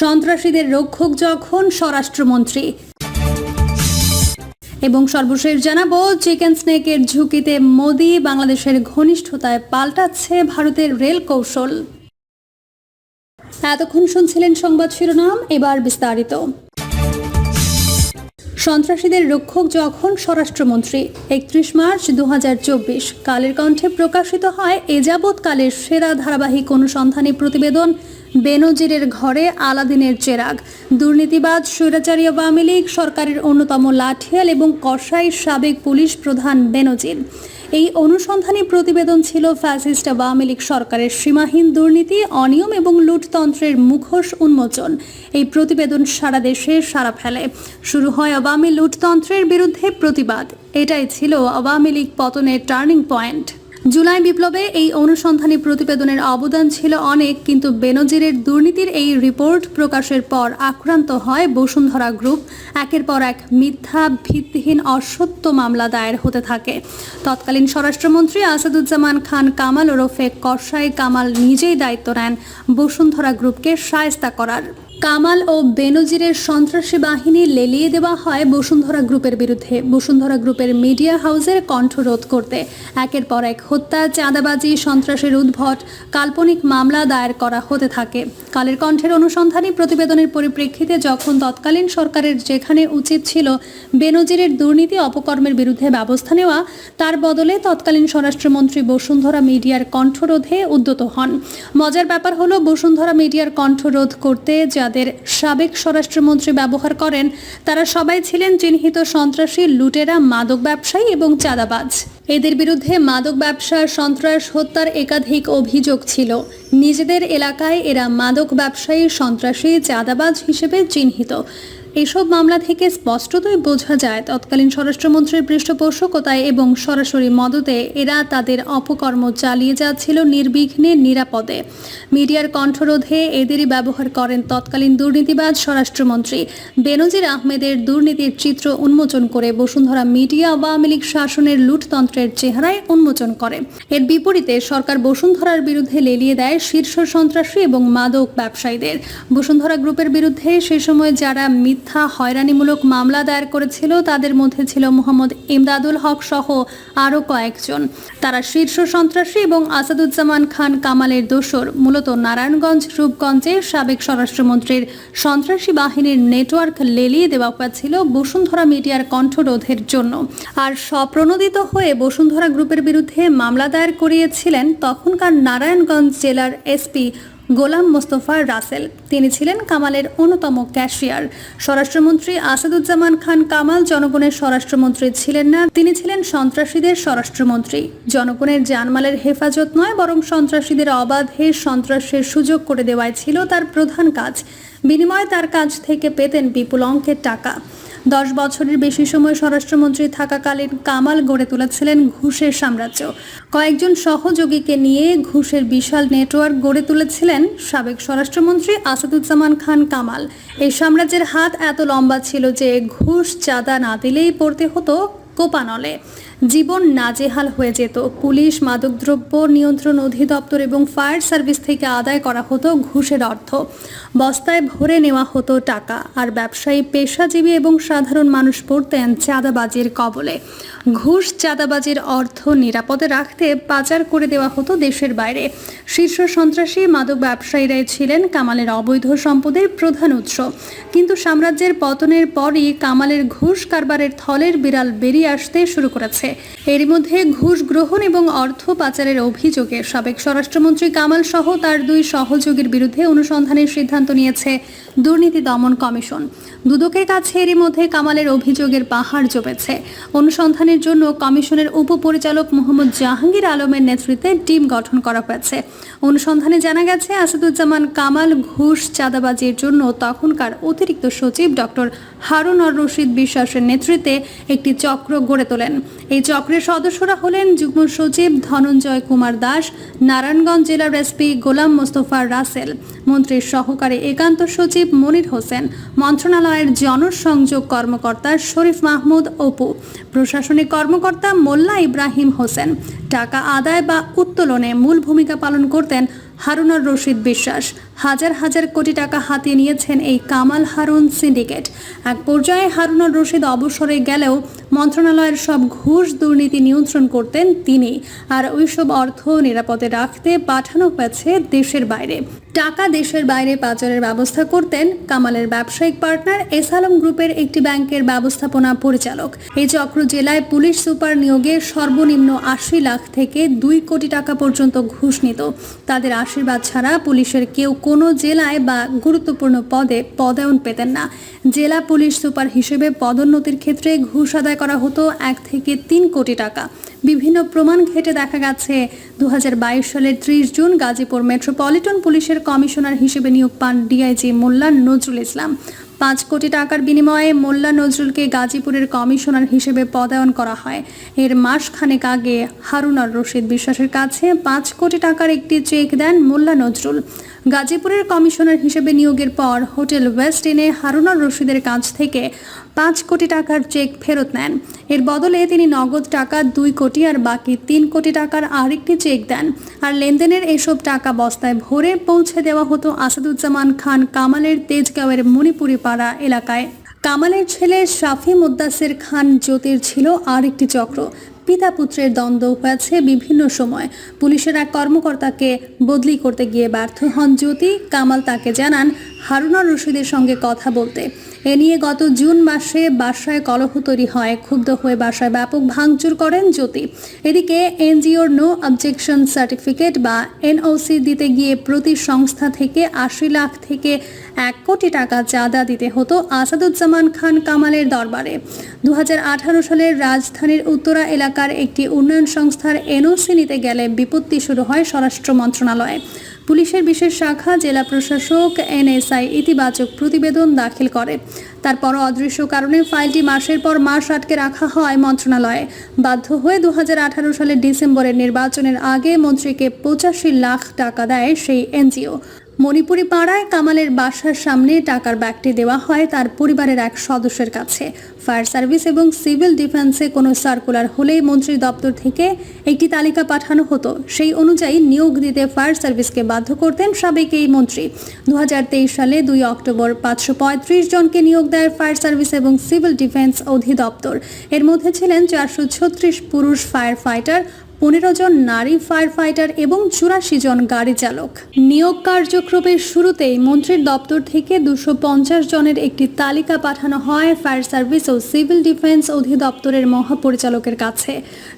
সন্ত্রাসীদের রক্ষক যখন স্বরাষ্ট্রমন্ত্রী। এবং সর্বশেষ জানাব, চিকেন স্নেকের ঝুঁকিতে মোদি বাংলাদেশের ঘনিষ্ঠতায় পাল্টাচ্ছে ভারতের রেল কৌশল। এতক্ষণ শুনছিলেন সংবাদ শিরোনাম, এবার বিস্তারিত। সন্ত্রাসীদের রক্ষক যখন স্বরাষ্ট্রমন্ত্রী, একত্রিশ মার্চ দু হাজার চব্বিশ, কালের কণ্ঠে প্রকাশিত হয় এ যাবৎকালের সেরা ধারাবাহিক অনুসন্ধানী প্রতিবেদন বেনজিরের ঘরে আলাদিনের চেরাগ। দুর্নীতিবাজ, স্বৈরাচারী আওয়ামী লীগ সরকারের অন্যতম লাঠিয়াল এবং কসাই সাবেক পুলিশ প্রধান বেনজির। এই অনুসন্ধানী প্রতিবেদন ছিল ফ্যাসিস্ট আওয়ামী লীগ সরকারের সীমাহীন দুর্নীতি, অনিয়ম এবং লুটতন্ত্রের মুখোশ উন্মোচন। এই প্রতিবেদন সারা দেশে সারা ফেলে। শুরু হয় আওয়ামী লুটতন্ত্রের বিরুদ্ধে প্রতিবাদ। এটাই ছিল আওয়ামী লীগ পতনের টার্নিং পয়েন্ট। জুলাই বিপ্লবে এই অনুসন্ধানী প্রতিবেদনের অবদান ছিল অনেক, কিন্তু বেনজিরের দুর্নীতির এই রিপোর্ট প্রকাশের পর আক্রান্ত হয় বসুন্ধরা গ্রুপ। একের পর এক মিথ্যা, ভিত্তিহীন, অসত্য মামলা দায়ের হতে থাকে। তৎকালীন স্বরাষ্ট্রমন্ত্রী আসাদুজ্জামান খান কামাল ওরফে কসাই কামাল নিজেই দায়িত্ব নেন বসুন্ধরা গ্রুপকে সায়স্তা করার। কামাল ও বেনজিরের সন্ত্রাসী বাহিনী লেলিয়ে দেওয়া হয় বসুন্ধরা গ্রুপের বিরুদ্ধে। বসুন্ধরা গ্রুপের মিডিয়া হাউসের কণ্ঠরোধ করতে। একের পর এক হত্যা, চাঁদাবাজি, সন্ত্রাসের উদ্ভট, কাল্পনিক মামলা দায়ের করা হতে থাকে। কালের কণ্ঠের অনুসন্ধানী প্রতিবেদনের পরিপ্রেক্ষিতে যখন তৎকালীন সরকারের যেখানে উচিত ছিল বেনজিরের দুর্নীতি অপকর্মের বিরুদ্ধে ব্যবস্থা নেওয়া, তার বদলে তৎকালীন স্বরাষ্ট্রমন্ত্রী বসুন্ধরা মিডিয়ার কণ্ঠরোধে উদ্যত হন। মজার ব্যাপার হলো, বসুন্ধরা মিডিয়ার কণ্ঠরোধ করতে যাদের সাবেক স্বরাষ্ট্রমন্ত্রী ব্যবহার করেন, তারা সবাই ছিলেন চিহ্নিত সন্ত্রাসী, লুটেরা, মাদক ব্যবসায়ী এবং চাঁদাবাজ। এদের বিরুদ্ধে মাদক ব্যবসা, সন্ত্রাস, হত্যার একাধিক অভিযোগ ছিল। নিজেদের এলাকায় এরা মাদক ব্যবসায়ী, সন্ত্রাসী, চাঁদাবাজ হিসেবে চিহ্নিত। এসব মামলা থেকে স্পষ্টতই বোঝা যায় তৎকালীন স্বরাষ্ট্রমন্ত্রীর পৃষ্ঠপোষকতায় এবং সরাসরি মদতে এরা তাদের অপকর্ম চালিয়ে যাচ্ছিল নির্বিঘ্নে, নিরাপদে। মিডিয়ার কণ্ঠরোধে এদেরই ব্যবহার করেন তৎকালীন দুর্নীতিবাজ স্বরাষ্ট্রমন্ত্রী। বেনজির আহমেদের দুর্নীতির চিত্র উন্মোচন করে বসুন্ধরা মিডিয়া আওয়ামী লীগ শাসনের লুটতন্ত্রের চেহারায় উন্মোচন করে। এর বিপরীতে সরকার বসুন্ধরার বিরুদ্ধে লেলিয়ে দেয় শীর্ষ সন্ত্রাসী এবং মাদক ব্যবসায়ীদের। বসুন্ধরা গ্রুপের বিরুদ্ধে সে সময় যারা মিথ্যা হয়রানিমূলক মামলা দায়ের করেছিল। তাদের মধ্যে ছিল মোহাম্মদ ইমদাদুল হক সহ আরও কয়েকজন। তারা শীর্ষ সন্ত্রাসী এবং আসাদুজ্জামান খান কামালের দোসর। মূলত নারায়ণগঞ্জ, রূপগঞ্জে সাবেক স্বরাষ্ট্রমন্ত্রীর সন্ত্রাসী বাহিনীর নেটওয়ার্ক লেলিয়ে দেওয়া হয়েছিল বসুন্ধরা মিডিয়ার কণ্ঠরোধের জন্য। আর স্বপ্রণোদিত হয়ে বসুন্ধরা গ্রুপের বিরুদ্ধে মামলা দায়ের করিয়েছিলেন তখনকার নারায়ণগঞ্জ জেলার এসপি গোলাম মোস্তফা রাসেল। তিনি ছিলেন কামালের অন্যতম ক্যাশিয়ার। স্বরাষ্ট্রমন্ত্রী আসাদুজ্জামান খান কামাল জনগণের স্বরাষ্ট্রমন্ত্রী ছিলেন না, তিনি ছিলেন সন্ত্রাসীদের স্বরাষ্ট্রমন্ত্রী। জনগণের জানমালের হেফাজত নয়, বরং সন্ত্রাসীদের অবাধে সন্ত্রাসের সুযোগ করে দেওয়াই ছিল তার প্রধান কাজ। বিনিময়ে তার কাছ থেকে পেতেন বিপুল অঙ্কের টাকা। দশ বছরের বেশি সময় স্বরাষ্ট্রমন্ত্রী থাকাকালীন কামাল গড়ে তুলেছিলেন ঘুষের সাম্রাজ্য। কয়েকজন সহযোগীকে নিয়ে ঘুষের বিশাল নেটওয়ার্ক গড়ে তুলেছিলেন সাবেক স্বরাষ্ট্রমন্ত্রী আসাদুজ্জামান খান কামাল। এই সাম্রাজ্যের হাত এত লম্বা ছিল যে ঘুষ চাঁদা না দিলেই পড়তে হতো কোপানলে জীবন নাজেহাল হয়ে যেত। পুলিশ, মাদকদ্রব্য নিয়ন্ত্রণ অধিদপ্তর এবং ফায়ার সার্ভিস থেকে আদায় করা হতো ঘুষের অর্থ। বস্তায় ভরে নেওয়া হতো টাকা। আর ব্যবসায়ী, পেশাজীবী এবং সাধারণ মানুষ পড়তেন চাঁদাবাজির কবলে। ঘুষ, চাঁদাবাজির অর্থ নিরাপদে রাখতে পাচার করে দেওয়া হতো দেশের বাইরে। শীর্ষ সন্ত্রাসী মাদক ব্যবসায়ীরাই ছিলেন কামালের অবৈধ সম্পদের প্রধান উৎস। কিন্তু সাম্রাজ্যের পতনের পরই কামালের ঘুষ কারবারের থলের বিড়াল বেরিয়ে আসতে শুরু করেছে। এরই মধ্যে ঘুষ গ্রহণ এবং অর্থ পাচারের অভিযোগে সাবেক স্বরাষ্ট্রমন্ত্রী কামাল সহ তার দুই সহযোগীর বিরুদ্ধে অনুসন্ধানের সিদ্ধান্ত নিয়েছে দুর্নীতি দমন কমিশন। দুদকের কাছে এরই মধ্যে কামালের অভিযোগের পাহাড় জমেছে। অনুসন্ধানের জন্য কমিশনের উপপরিচালক মোহাম্মদ জাহাঙ্গীর আলমের নেতৃত্বে টিম গঠন করা হয়েছে। অনুসন্ধানে জানা গেছে, আসাদুজ্জামান কামাল ঘুষ চাঁদাবাজির জন্য তখনকার অতিরিক্ত সচিব ডক্টর হারুন আর রশিদ বিশ্বাসের নেতৃত্বে একটি চক্র গড়ে তোলেন। এই চক্রের সদস্যরা হলেন যুগ্ম সচিব ধনঞ্জয় কুমার দাস, নারায়ণগঞ্জ জেলার এসপি গোলাম মোস্তফা রাসেল, মন্ত্রীর সহকারী একান্ত সচিব মনির হোসেন, মন্ত্রণালয়ের জনসংযোগ কর্মকর্তা শরীফ মাহমুদ অপু, প্রশাসনিক কর্মকর্তা মোল্লা ইব্রাহিম হোসেন। টাকা আদায় বা উত্তোলনে মূল ভূমিকা পালন করতেন হারুনার রশিদ বিশ্বাস। হাজার হাজার কোটি টাকা হাতিয়ে নিয়েছেন এই কামাল হারুন সিন্ডিকেট। এক পর্যায়ে হারুনুর রশিদ অবসরে গেলেও মন্ত্রণালয়ের সব ঘুষ দুর্নীতি নিয়ন্ত্রণ করতেন তিনি আর ওইসব অর্থ নিরাপদে রাখতে পাঠানো হয়েছে দেশের বাইরে। টাকা দেশের বাইরে পাচারের ব্যবস্থা করতেন কামালের ব্যবসায়িক পার্টনার এস আলম গ্রুপের একটি ব্যাংকের ব্যবস্থাপনা পরিচালক। এই চক্র জেলায় পুলিশ সুপার নিয়োগে সর্বনিম্ন আশি লাখ থেকে দুই কোটি টাকা পর্যন্ত ঘুষ নিত। তাদের আশীর্বাদ ছাড়া পুলিশের কেউ কোনো জেলায় বা গুরুত্বপূর্ণ পদে পদায়ন পেতেন না। জেলা পুলিশ সুপার হিসেবে পদোন্নতির ক্ষেত্রে ঘুষ আদায় করা হতো এক থেকে তিন কোটি টাকা। বিভিন্ন প্রমাণ ঘেটে দেখা গেছে দু সালের ত্রিশ জুন গাজীপুর মেট্রোপলিটন পুলিশের কমিশনার হিসেবে নিয়োগ পান ডিআইজি মোল্লা নজরুল ইসলাম। পাঁচ কোটি টাকার বিনিময়ে মোল্লা নজরুলকে গাজীপুরের কমিশনার হিসেবে পদায়ন করা হয়। এর মাস খানেক আগে হারুনার রশিদ বিশ্বাসের কাছে পাঁচ কোটি টাকার একটি চেক দেন মোল্লা নজরুল। গাজীপুরের কমিশনার হিসেবে নিয়োগের পর হোটেল ওয়েস্ট ইনে হারুনার রশিদের কাছ থেকে পাঁচ কোটি টাকার চেক ফেরত নেন। এর বদলে তিনি নগদ টাকা দুই কোটি আর বাকি তিন কোটি টাকার আরেকটি চেক দেন। আর লেনদেনের এসব টাকা বস্তায় ভরে পৌঁছে দেওয়া হতো আসাদুজ্জামান খান কামালের তেজগাঁওয়ের মণিপুরি পাড়া এলাকায়। কামালের ছেলে শাফি মুদ্দাসের খান জ্যোতির ছিল আর একটি চক্র। পিতা পুত্রের দ্বন্দ্ব হয়েছে বিভিন্ন সময়। পুলিশের এক কর্মকর্তাকে বদলি করতে গিয়ে ব্যর্থ হন জ্যোতি। কামাল তাকে জানান হারুনার রশিদের সঙ্গে কথা বলতে। এ নিয়ে গত জুন মাসে বাসায় কলহ তৈরি হয়। ক্ষুব্ধ হয়ে বাসায় ব্যাপক ভাঙচুর করেন জ্যোতি। এদিকে এনজিওর নো অবজেকশন সার্টিফিকেট বা এনওসি দিতে গিয়ে প্রতি সংস্থা থেকে আশি লাখ থেকে এক কোটি টাকা চাঁদা দিতে হতো আসাদুজ্জামান খান কামালের দরবারে। দু হাজার আঠারো সালের রাজধানীর উত্তরা এলাকার একটি উন্নয়ন সংস্থার এনওসি নিতে গেলে বিপত্তি শুরু হয় স্বরাষ্ট্র মন্ত্রণালয়ে। পুলিশের বিশেষ শাখা জেলা প্রশাসক, এনএসআই ইতিবাচক প্রতিবেদন দাখিল করে। তারপর অদৃশ্য কারণে ফাইলটি মাসের পর মাস আটকে রাখা হয় মন্ত্রণালয়ে। বাধ্য হয়ে দুহাজার আঠারো সালের ডিসেম্বরের নির্বাচনের আগে মন্ত্রীকে পঁচাশি লাখ টাকা দেয় সেই এনজিও। মণিপুরি পাড়ায় কামালের বাসার সামনে টাকার ব্যাগটি দেওয়া হয় তার পরিবারের এক সদস্যের কাছে। ফায়ার সার্ভিস এবং সিভিল ডিফেন্সে কোনো সার্কুলার হলেই মন্ত্রী দপ্তর থেকে একটি তালিকা পাঠানো হতো। সেই অনুযায়ী নিয়োগ দিতে ফায়ার সার্ভিসকে বাধ্য করতেন সাবেক এই মন্ত্রী। দু হাজার তেইশ সালে দুই অক্টোবর পাঁচশো পঁয়ত্রিশ জনকে নিয়োগ দেয় ফায়ার সার্ভিস এবং সিভিল ডিফেন্স অধিদপ্তর। এর মধ্যে ছিলেন চারশো ছত্রিশ পুরুষ ফায়ার ফাইটার পনেরো জন নারী ফায়ার ফাইটার এবং চুরাশি জন গাড়ি চালক। নিয়োগ কার্যক্রমের শুরুতেই মন্ত্রীর দপ্তর থেকে দুশো পঞ্চাশ জনের একটি তালিকা পাঠানো হয় ফায়ার সার্ভিস ও সিভিল ডিফেন্স অধিদপ্তরের মহাপরিচালকের কাছে।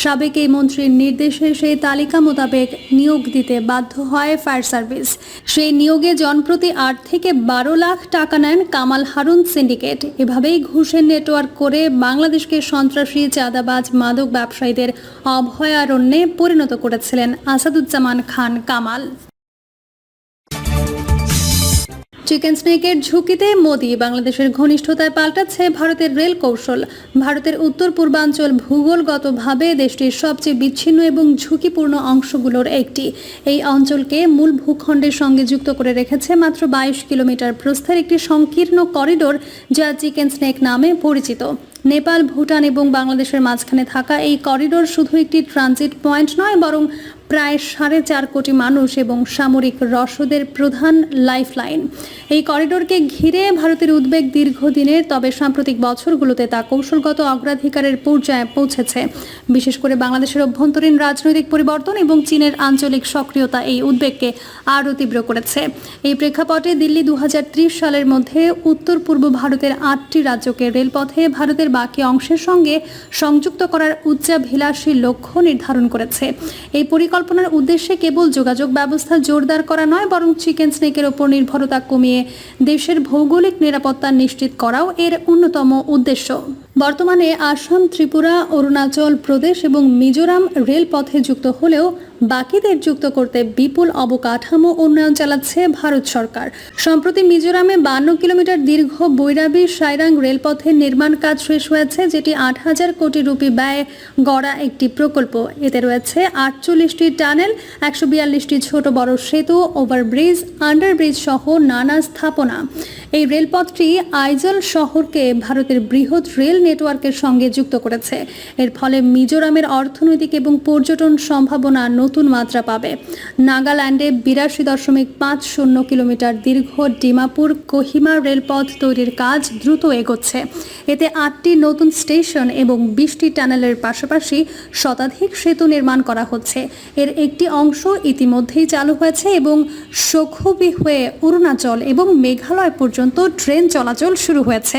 সাবেক এই মন্ত্রীর নির্দেশে সেই তালিকা মোতাবেক নিয়োগ দিতে বাধ্য হয় ফায়ার সার্ভিস। সেই নিয়োগে জনপ্রতি আট থেকে বারো লাখ টাকা নেন কামাল হারুন সিন্ডিকেট। এভাবেই ঘুষের নেটওয়ার্ক করে বাংলাদেশকে সন্ত্রাসী, চাঁদাবাজ, মাদক ব্যবসায়ীদের অভয়ারণ্যে পরিণত করেছিলেন আসাদুজ্জামান খান কামাল। চিকেন স্নেকের ঝুঁকিতে মোদি বাংলাদেশের ঘনিষ্ঠতায় পাল্টাচ্ছে ভারতের রেল কৌশল। ভারতের উত্তর পূর্বাঞ্চল ভূগোলগতভাবে দেশটির সবচেয়ে বিচ্ছিন্ন এবং ঝুঁকিপূর্ণ অংশগুলোর একটি। এই অঞ্চলকে মূল ভূখণ্ডের সঙ্গে যুক্ত করে রেখেছে মাত্র বাইশ কিলোমিটার প্রস্থের একটি সংকীর্ণ করিডোর, যা চিকেন স্নেক নামে পরিচিত। নেপাল ভুটান এবং বাংলাদেশের মাঝখানে থাকা এই করিডোর শুধু একটি ট্রানজিট পয়েন্ট নয় বরং প্রায় সাড়ে চার কোটি মানুষ এবং সামরিক রসদের প্রধান লাইফলাইন। এই করিডোরকে ঘিরে ভারতের উদ্বেগ দীর্ঘদিনের তবে সাম্প্রতিক বছরগুলোতে তা কৌশলগত অগ্রাধিকারের পর্যায়ে পৌঁছেছে। বিশেষ করে বাংলাদেশের অভ্যন্তরীণ রাজনৈতিক পরিবর্তন এবং চীনের আঞ্চলিক সক্রিয়তা এই উদ্বেগকে আরও তীব্র করেছে। এই প্রেক্ষাপটে দিল্লি দু হাজার ত্রিশ সালের মধ্যে উত্তর পূর্ব ভারতের আটটি রাজ্যকে রেলপথে ভারতের বাকি অংশের সঙ্গে সংযুক্ত করার উচ্চাভিলাষী লক্ষ্য নির্ধারণ করেছে। এই পরিকল্পনার উদ্দেশ্যে কেবল যোগাযোগ ব্যবস্থা জোরদার করা নয়, বরং চিকেন স্নেকের ওপর নির্ভরতা কমিয়ে দেশের ভৌগোলিক নিরাপত্তা নিশ্চিত করাও এর অন্যতম উদ্দেশ্য। বর্তমানে আসাম, ত্রিপুরা, অরুণাচল প্রদেশ এবং মিজোরাম রেলপথে যুক্ত হলেও বাকিদের যুক্ত করতে বিপুল অবকাঠামো উন্নয়ন চালাচ্ছে ভারত সরকার। সম্প্রতি মিজোরামে বান্ন কিলোমিটার দীর্ঘ বৈরাবী সাইরাং রেলপথের নির্মাণ কাজ শেষ হয়েছে, যেটি আট হাজার কোটি রুপি ব্যয়ে গড়া একটি প্রকল্প। এতে রয়েছে আটচল্লিশটি টানেল, একশো বিয়াল্লিশটি ছোট বড় সেতু, ওভারব্রিজ, আন্ডারব্রিজ সহ নানা স্থাপনা। এই রেলপথটি আইজল শহরকে ভারতের বৃহৎ রেল নেটওয়ার্কের সঙ্গে যুক্ত করেছে। এর ফলে মিজোরামের অর্থনৈতিক এবং পর্যটন সম্ভাবনা নতুন মাত্রা পাবে। নাগাল্যান্ডে বিরাশি দশমিক পাঁচ শূন্য কিলোমিটার দীর্ঘ ডিমাপুর কোহিমা রেলপথ তৈরির কাজ দ্রুত এগোচ্ছে। এতে আটটি নতুন স্টেশন এবং বিশটি টানেলের পাশাপাশি শতাধিক সেতু নির্মাণ করা হচ্ছে। এর একটি অংশ ইতিমধ্যেই চালু হয়েছে এবং সখুবি হয়ে অরুণাচল এবং মেঘালয় পর্যন্ত ট্রেন চলাচল শুরু হয়েছে।